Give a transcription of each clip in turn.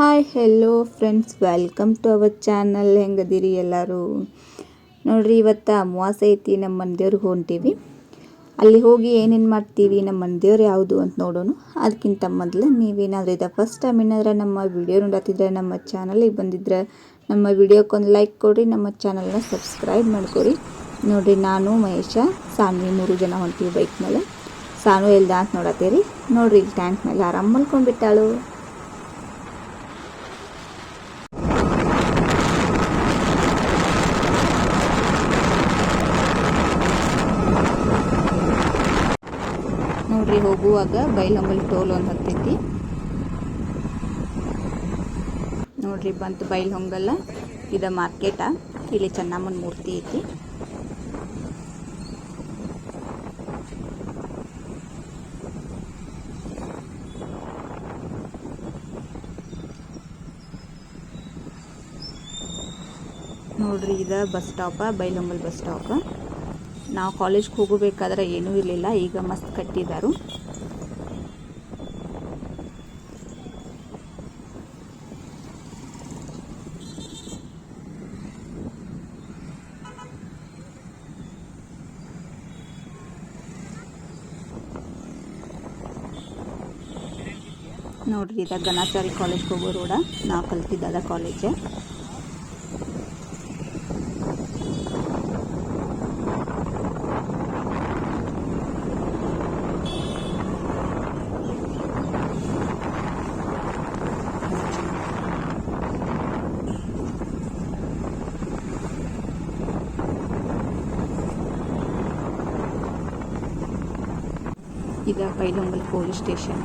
Hi hello friends welcome to our channel ಹೆಂಗದಿರಿ ಎಲ್ಲರೂ? ನೋಡ್ರಿ, ಇವತ್ತು ಅಮಾವಾಸ್ಯೆ ಐತಿ ನಮ್ಮ ಮನೆ ದೇವ್ರಿಗೆ ಹೊಂಟೀವಿ. ಅಲ್ಲಿ ಹೋಗಿ ಏನೇನು ಮಾಡ್ತೀವಿ ನಮ್ಮ ಮನೆ ದೇವ್ರು ಯಾವುದು ಅಂತ ನೋಡೋಣ. ಅದಕ್ಕಿಂತ ಮೊದಲು ನೀವೇನಾದರೂ ಇದೆ ಫಸ್ಟ್ ಟೈಮ್ ಏನಾದ್ರೆ ನಮ್ಮ ವಿಡಿಯೋ ನೋಡತ್ತಿದ್ರೆ, ನಮ್ಮ ಚಾನಲಿಗೆ ಬಂದಿದ್ರೆ, ನಮ್ಮ ವಿಡಿಯೋಕ್ಕೊಂದು ಲೈಕ್ ಕೊಡಿರಿ, ನಮ್ಮ ಚಾನಲ್ನ ಸಬ್ಸ್ಕ್ರೈಬ್ ಮಾಡ್ಕೊರಿ. ನೋಡಿರಿ, ನಾನು, ಮಹೇಶ, ಸಾನ್ವಿ ಮೂರು ಜನ ಹೊಂಟೀವಿ ಬೈಕ್ ಮೇಲೆ. ಸಾನು ಎಲ್ದ ಅಂತ ನೋಡತ್ತೀರಿ. ನೋಡ್ರಿ ಇಲ್ಲಿ ಟ್ಯಾಂಕ್ ಮೇಲೆ ಆರಾಮ್ ಮಲ್ಕೊಂಡ್ಬಿಟ್ಟಾಳು. ನೋಡ್ರಿ ಹೋಗುವಾಗ ಬೈಲಹೊಂಗಲ್ ಟೋಲ್ ಒಂದು ಹತ್ತೈತಿ. ನೋಡ್ರಿ ಬಂತು ಬೈಲಹೊಂಗಲ್ಲ ಇದ ಮಾರ್ಕೆಟ. ಇಲ್ಲಿ ಚೆನ್ನಮ್ಮನ ಮೂರ್ತಿ ಐತಿ. ನೋಡ್ರಿ ಇದ bus stop Bailhongal bus stop. ನಾವು ಕಾಲೇಜ್ಗೆ ಹೋಗಬೇಕಾದ್ರೆ ಏನೂ ಇರಲಿಲ್ಲ, ಈಗ ಮಸ್ತ್ ಕಟ್ಟಿದ್ದಾರು ನೋಡ್ರಿ ಇದು ಗಣಾಚಾರಿ ಕಾಲೇಜ್ಗೆ ಹೋಗೋ ರೋಡ ನಾವು ಕಲ್ತಿದ್ದ ಕಾಲೇಜ್. ಇದ ಬೈಲೊಂಗಲ್ ಪೊಲೀಸ್ ಸ್ಟೇಷನ್.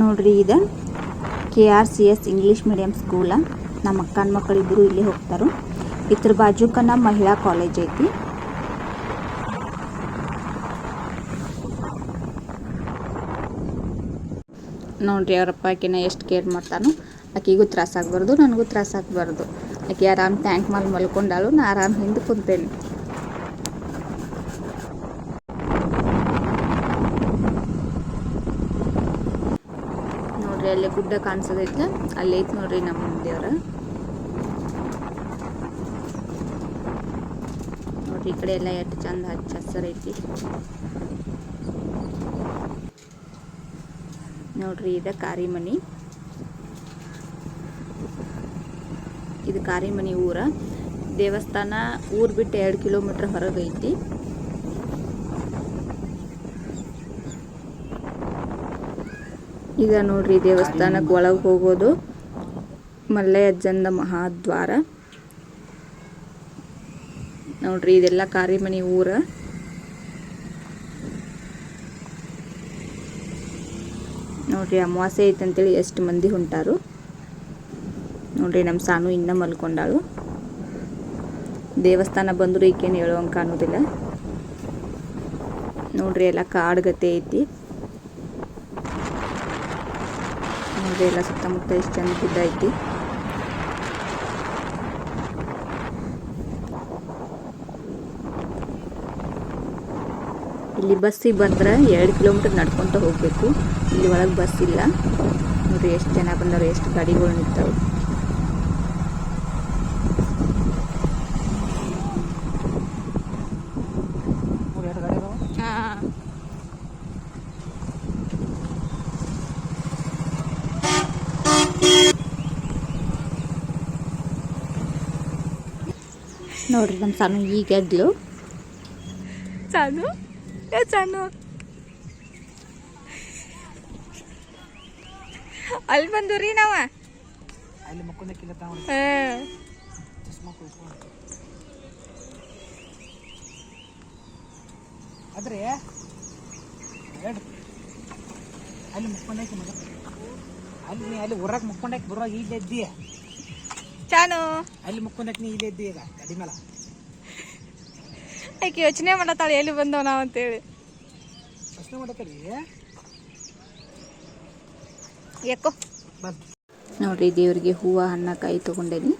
ನೋಡ್ರಿ ಇದ K R C S English medium school ನಮ್ಮ ಅಕ್ಕನ ಮಕ್ಕಳಿಬ್ಬರು ಇಲ್ಲಿ ಹೋಗ್ತಾರು. ಇದ್ರ ಬಾಜುಕ ನಮ್ಮ ಮಹಿಳಾ ಕಾಲೇಜ್ ಐತಿ. ನೋಡ್ರಿ ಅವರಪ್ಪ ಆಕಿನ ಎಷ್ಟು ಕೇರ್ ಮಾಡ್ತಾನೋ, ಆಕಿಗೂ ತ್ರಾಸ ಆಗ್ಬಾರ್ದು ನನಗೂ ತ್ರಾಸ ಆಗ್ಬಾರ್ದು ಆಕೆ ಆರಾಮ್ ಟ್ಯಾಂಕ್ ಮಾಲ್ ಮಲ್ಕೊಂಡಾಳು ನಾ ಆರಾಮ್ ಹಿಂದೆ ಕುಂತೇನೆ ನೋಡ್ರಿ ಅಲ್ಲಿ ಗುಡ್ಡ ಕಾಣಿಸೋದೈತ್ಲ ಅಲ್ಲಿ ಐತಿ ನೋಡ್ರಿ ನಮ್ಮ ದೇವ್ರ ನೋಡ್ರಿ ಈ ಕಡೆ ಎಲ್ಲ ಎಷ್ಟು ಚಂದ ಹಚ್ಚ ಹಸರೈತಿ ನೋಡ್ರಿ ಇದ ಕಾರಿಮನಿ ಇದು ಕಾರಿಮನಿ ಊರ. ದೇವಸ್ಥಾನ ಊರ್ ಬಿಟ್ಟು ಎರಡು ಕಿಲೋಮೀಟರ್ ಹೊರಗೆ ಐತಿ. ಈಗ ನೋಡ್ರಿ ದೇವಸ್ಥಾನಕ್ಕೆ ಒಳಗೆ ಹೋಗೋದು ಮಲ್ಲಯ್ಯಜ್ಜಂದ ಮಹಾದ್ವಾರ. ನೋಡ್ರಿ ಇದೆಲ್ಲ ಕಾರಿಮನಿ ಊರ. ನೋಡ್ರಿ ಅಮಾವಾಸ್ಯೆ ಐತಂತೇಳಿ ಎಷ್ಟು ಮಂದಿ ಹೊಂಟಾರು. ನೋಡ್ರಿ ನಮ್ಮ ಸಾನು ಇನ್ನ ಮಲ್ಕೊಂಡಾಳು. ದೇವಸ್ಥಾನ ಬಂದರೂ ಈಕೇನು ಹೇಳುವಂಗೆ ಅನ್ನೋದಿಲ್ಲ. ನೋಡ್ರಿ, ಎಲ್ಲ ಕಾಡ್ಗತೆ ಐತಿ. ನೋಡ್ರಿ, ಎಲ್ಲ ಸುತ್ತಮುತ್ತ ಎಷ್ಟು ಚಂದ ಐತಿ. ಇಲ್ಲಿ ಬಸ್ಸಿಗೆ ಬಂದ್ರೆ ಎರಡು ಕಿಲೋಮೀಟರ್ ನಡ್ಕೊತ ಹೋಗಬೇಕು. ಇಲ್ಲಿ ಒಳಗೆ ಬಸ್ ಇಲ್ಲ. ನೋಡ್ರಿ, ಎಷ್ಟು ಜನ ಬಂದವ್ರು ಎಷ್ಟು ಗಾಡಿಗಳು ನಿಂತಾವೆ. ನೋಡ್ರಿ ನಮ್ಮ ಸಾನು ಈಗ ಎದ್ಲು ಸಾನು? ಸಾನು ಚಾನು ಅಲ್ಲಿ ಬಂದು ರೀ ನಾವ ಹೇಳ್ರಿ ಅಲ್ಲಿ ಮುಕ್ಕೊಂಡಾಕಿ ಮಗ. ಅಲ್ಲಿ ನೀ ಅಲ್ಲಿ ಮುಕ್ಕೊಂಡಾಕಿ ಬರುವಾಗ ಇಲ್ಲೇ ಇದ್ದೀಯ? ಚಾನು ಅಲ್ಲಿ ಮುಕ್ಕೊಂಡಾಕಿ ನೀ ಇಲ್ಲೇ ಇದ್ದೀಯ ಈಗ? ಗಾಡಿ ಮೇಲೆ. ಆಕೆ ಯೋಚನೆ ಮಾಡತ್ತಾಳೆ? ಎಲ್ಲಿ ಬಂದವ ನಾವು ಅಂತೇಳಿ. ಯಾಕೋ. ನೋಡ್ರಿ ದೇವ್ರಿಗೆ ಹೂವು ಹಣ್ಣ ಕಾಯಿ ತೊಗೊಂಡೇನಿ.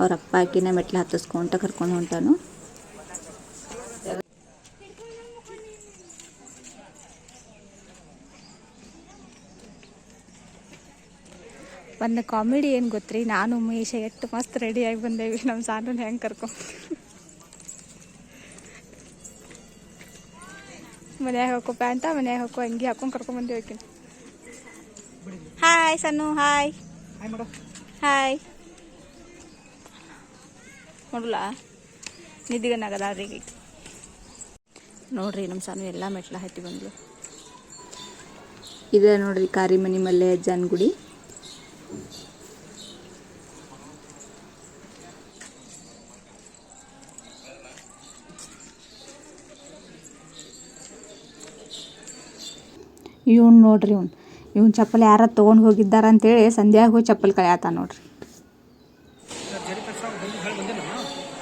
ಅವ್ರ ಅಪ್ಪ ಆಕಿನ ಮೆಟ್ಲು ಹತ್ತಿಸ್ಕೊಂತ ಕರ್ಕೊಂಡು ಹೊಂಟಾನು. ಒಂದು ಕಾಮಿಡಿ ಏನು ಗೊತ್ತ್ರಿ? ನಾನು ಉಮೇಶ ಎಷ್ಟು ಮಸ್ತ್ ರೆಡಿಯಾಗಿ ಬಂದೇವಿ. ನಮ್ಮ ಸಾನು ಹೆಂಗೆ ಕರ್ಕೊಂಡು ಮನ್ಯಾಗ ಹಾಕೋ ಪ್ಯಾಂಟ ಮನ್ಯಾಗ ಹಾಕೋ ಅಂಗಿ ಹಾಕೊಂಡು ಕರ್ಕೊಂಡ್ ಬಂದಿ ಆಕಿನ ಹಾಯ್ ಸನ್ನು ಹಾಯ್ ಹಾಯ್ ನೋಡಲ್ಲ ನಿದ್ದಿಗನಾಗದಾಳ್ರಿ ಈಗ. ನೋಡ್ರಿ ನಮ್ಮ ಸಣ್ಣ ಎಲ್ಲ ಮೆಟ್ಲ ಹತ್ತಿ ಬಂದ್ಲು. ಇದೆ ನೋಡ್ರಿ ಕಾರಿಮನಿ ಮಲ್ಲೆ ಅಜ್ಜನ ಗುಡಿ ಇವ್ನು ನೋಡ್ರಿ ಇವ್ನು. ಇವ್ನು ಚಪ್ಪಲ್ ಯಾರ ತೊಗೊಂಡು ಹೋಗಿದ್ದಾರ ಅಂತೇಳಿ ಸಂಧ್ಯಾಗ ಹೋಗಿ ಚಪ್ಪಲಿ ಕಳ್ಯಾತ ನೋಡ್ರಿ.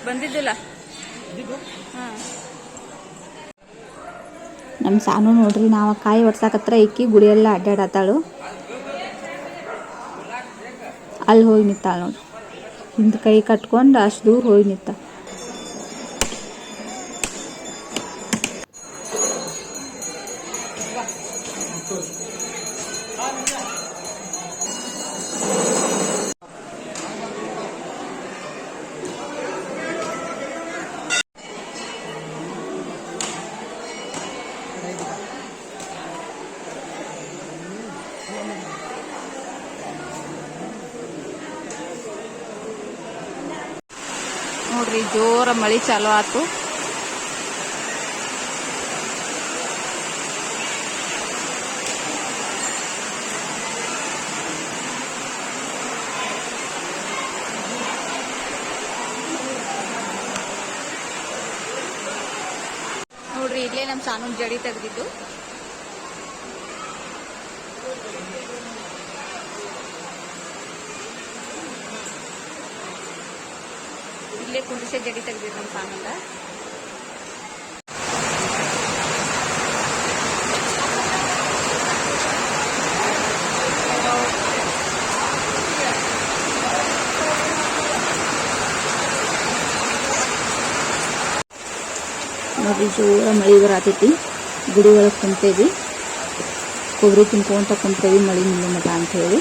ಬಂದಿದ್ದಿಲ್ಲ. ನಮ್ಮ ಸಾನು ನೋಡ್ರಿ ನಾವು ಕಾಯಿ ಒಡ್ಸಾಕತ್ರ ಇಕ್ಕಿ ಗುಡಿಯೆಲ್ಲ ಅಡ್ಡಾಡತ್ತಾಳು ಅಲ್ಲಿ ಹೋಗಿ ನಿಂತಾಳ ನೋಡ್ರಿ. ಹಿಂದೆ ಕೈ ಕಟ್ಕೊಂಡು ಅಷ್ಟು ದೂರ ಹೋಗಿ ನಿಂತ ಜೋರ ಮಳಿ ಚಾಲು ಆತು. ನೋಡ್ರಿ ಇಲ್ಲೇ ನಮ್ಮ ಸಾನು ಜಡಿ ತೆಗ್ದಿದ್ದು. ಇಲ್ಲೇ ಕುಂದಿಸೆ ಜಡಿ ತೆಗ್ದಿದ್ದು ನಮ್ಮ ಸಾನಂದ ನೋಡ್ರಿ ಜೋರ ಮಳಿ ಬರತೈತಿ ಗುಡಿ ಒಳಗೆ ಕುಂತೇವಿ ಕೊಬ್ಬರಿ ತಿನ್ಕೊಂತ ಕುಂತೇವಿ ಮಳಿ ನಿಲ್ಲ ಮಟ ಅಂತ ಹೇಳಿ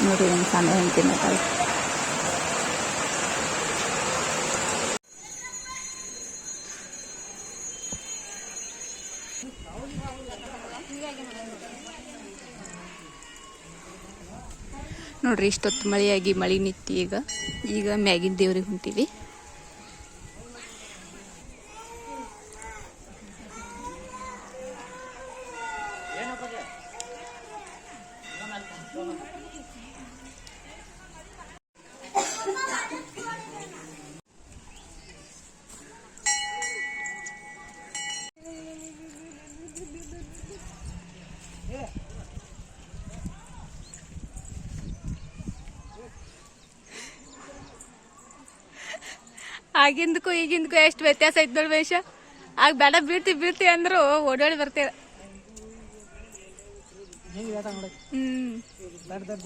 ನೋಡ್ರಿ ನಮ್ಮ ಸಣ್ಣ ಹೆಂಡತಿ ಮಾತಾಡ ನೋಡ್ರಿ ಇಷ್ಟೊತ್ತು ಮಳೆಯಾಗಿ ಮಳೆ ನಿತ್ತಿ ಈಗ. ಈಗ ಮ್ಯಾಗಿನ ದೇವ್ರಿಗೆ ಹೊಂಟೀವಿ. ಆಗಿಂದಕ್ಕೂ ಈಗಿಂದಕ್ಕೂ ಎಷ್ಟು ವ್ಯತ್ಯಾಸ ಐತ್ ನೋಡಿ ವೇಷ? ಆಗ ಬೇಡ ಬೀಳ್ತಿ ಬೀಳ್ತಿ ಅಂದ್ರು ಓಡಾಡಿ ಬರ್ತೇವೆ. ಹ್ಮ್. ದಡ್ ದಡ್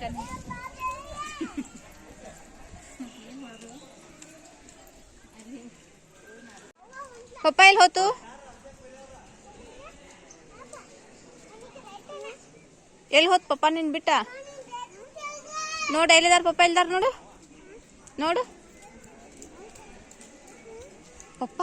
ಹೋಗ್ಬೇಕನ್ನ ಪಪ್ಪ ಎಲ್ಲಿ ಹೋತು? ಎಲ್ಲಿ ಹೋತ್ ಪಪ್ಪ ನಿನ್ ಬಿಟ್ಟ? ನೋಡು, ಎಲ್ಲಿದಾರ ಪಪ್ಪ, ಎಲ್ಲಿದಾರ ನೋಡು? ನೋಡು. ಪಪ್ಪ.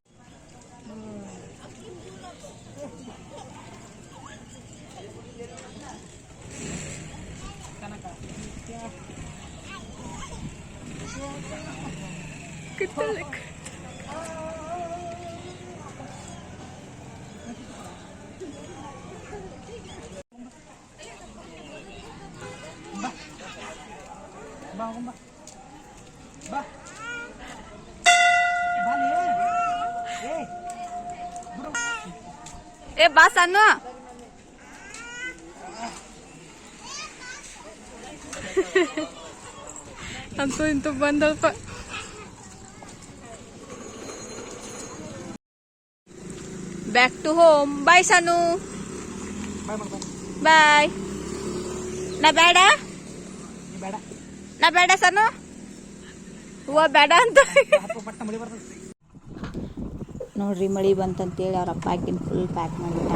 ಏ ಬಾ ಸಣ್ಣ ಅಂತೂ ಇಂತೂ ಬಂದಲ್ಪ ಬ್ಯಾಕ್ ಟು ಹೋಮ್ ಬಾಯ್ ಸನು ಬಾಯ್ ಮಾಡು ಬಾಯ್ ಬಾಯ್ ನಾ ಬೇಡ ನೀ ಬೇಡ ನಾ ಬೇಡ ಸನು ಹೂವ ಬೇಡ ಅಂತ ಹತ್ತು ಪಟ್ಟ ಮಳಿ ಬರ್ತದೆ ನೋಡ್ರಿ ಮಳೆ ಬಂತಂತೇಳಿ ಅವ್ರ ಅಪ್ಪ ಆಕಿನ ಫುಲ್ ಪ್ಯಾಕ್ ಮಾಡಿಬಿಟ್ಟು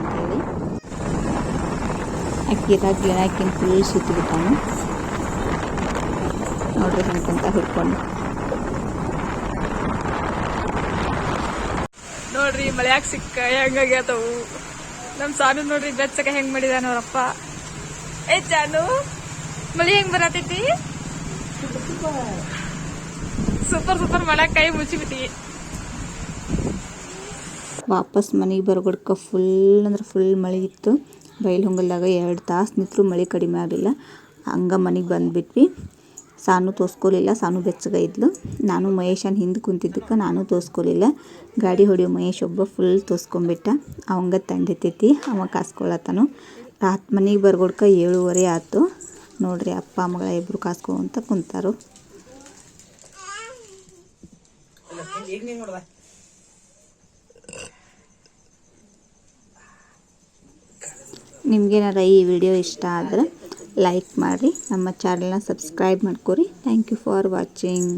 ಅಂತೇಳಿ ಅಕ್ಕಿದಾಗ ಗಿಡ ಆಕಿನ ಫುಲ್ ಸುತ್ತಿಬಿಟ್ಟಾನು. ನೋಡ್ರಿ ಹೆಂಗಂತ ಹಿಡ್ಕೊಂಡು. ನೋಡ್ರಿ ಮಳೆಯಾಗ ಸಿಕ್ಕ ಹೆಂಗಾಗ್ಯಾತವು ನಮ್ಮ ಸಾನು ನೋಡ್ರಿ ಬೆಚ್ಚಕ ಹೆಂಗ್ ಮಾಡಿದಾನ ಅವ್ರಪ್ಪ ಏ ಚಾನು ಮಳಿ ಹೆಂಗ್ ಬರತೈತಿ? ಸೂಪರ್ ಸೂಪರ್ ಮಳೆ ಕೈ ಮುಚ್ಚಿಬಿಟ್ಟಿ. ವಾಪಸ್ ಮನೆಗೆ ಬರೋಗಡ್ಕ ಫುಲ್ ಅಂದ್ರೆ ಫುಲ್ ಮಳೆ ಇತ್ತು. ಬಯಲು ಹೊಂಗಲ್ದಾಗ ಎರಡು ತಾಸು ನಿಂತರೂ ಮಳೆ ಕಡಿಮೆ ಆಗಲಿಲ್ಲ ಹಂಗೆ ಮನೆಗೆ ಬಂದುಬಿಟ್ವಿ. ಸಾನು ತೋರಿಸ್ಕೊಲಿಲ್ಲ ಸಾನು ಬೆಚ್ಚಗ ಇದ್ಲು. ನಾನು ಮಹೇಶನ ಹಿಂದೆ ಕುಂತಿದ್ದಕ್ಕೆ ನಾನು ತೋರಿಸ್ಕೊಲಿಲ್ಲ ಗಾಡಿ ಹೊಡೆಯೋ ಮಹೇಶ್ ಒಬ್ಬ ಫುಲ್ ತೋರಿಸ್ಕೊಂಬಿಟ್ಟ ಅವಂಗ ತಂಡಿತೈತಿ ಅವ ಕಾಸ್ಕೊಳ್ಳತ್ತಾನು ರಾತ್ ಮನೆಗೆ ಬರ್ಗೊಡ್ಕ ಏಳುವರೆ ಆಯ್ತು. ನೋಡ್ರಿ ಅಪ್ಪ, ಮಗಳ ಇಬ್ಬರು ಕಾಸ್ಕೊಂತ ಕುಂತಾರು ಈಗ ನೀನು ನೋಡ್ದ ನಿಮ್ಗೇನಾರ ಈ ವಿಡಿಯೋ ಇಷ್ಟ ಆದ್ರೆ ಲೈಕ್ ಮಾಡಿರಿ. ನಮ್ಮ ಚಾನಲ್ನ ಸಬ್ಸ್ಕ್ರೈಬ್ ಮಾಡ್ಕೊರಿ. Thank you for watching